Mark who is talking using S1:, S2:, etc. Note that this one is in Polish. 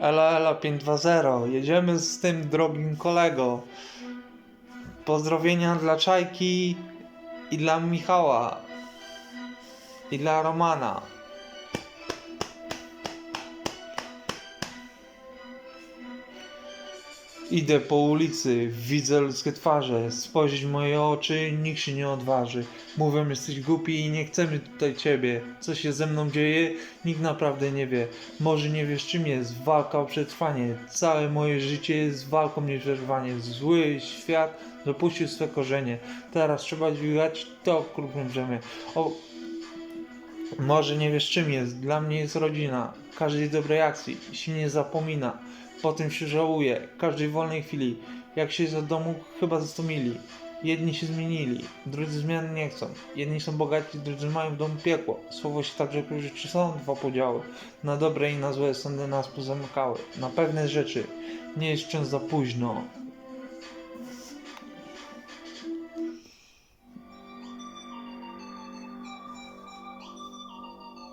S1: Ela Ela 520, jedziemy z tym drogim kolego. Pozdrowienia dla Czajki i dla Michała i dla Romana. Idę po ulicy, widzę ludzkie twarze, spojrzeć w moje oczy, nikt się nie odważy. Mówią, jesteś głupi i nie chcemy tutaj ciebie. Co się ze mną dzieje, nikt naprawdę nie wie. Może nie wiesz czym jest walka o przetrwanie. Całe moje życie jest walką nieprzerwanie. Zły świat dopuścił swe korzenie. Teraz trzeba dźwigać to okrutne brzemię. O, może nie wiesz czym jest, dla mnie jest rodzina. Każdej dobrej akcji się nie zapomina. Potem się żałuje, każdej wolnej chwili. Jak się z domu chyba zastomili. Jedni się zmienili, drudzy zmian nie chcą. Jedni są bogaci, drudzy mają w domu piekło. Słowo się także kluczy, czy są dwa podziały. Na dobre i na złe sądy nas pozamykały. Na pewne rzeczy nie jest wciąż za późno.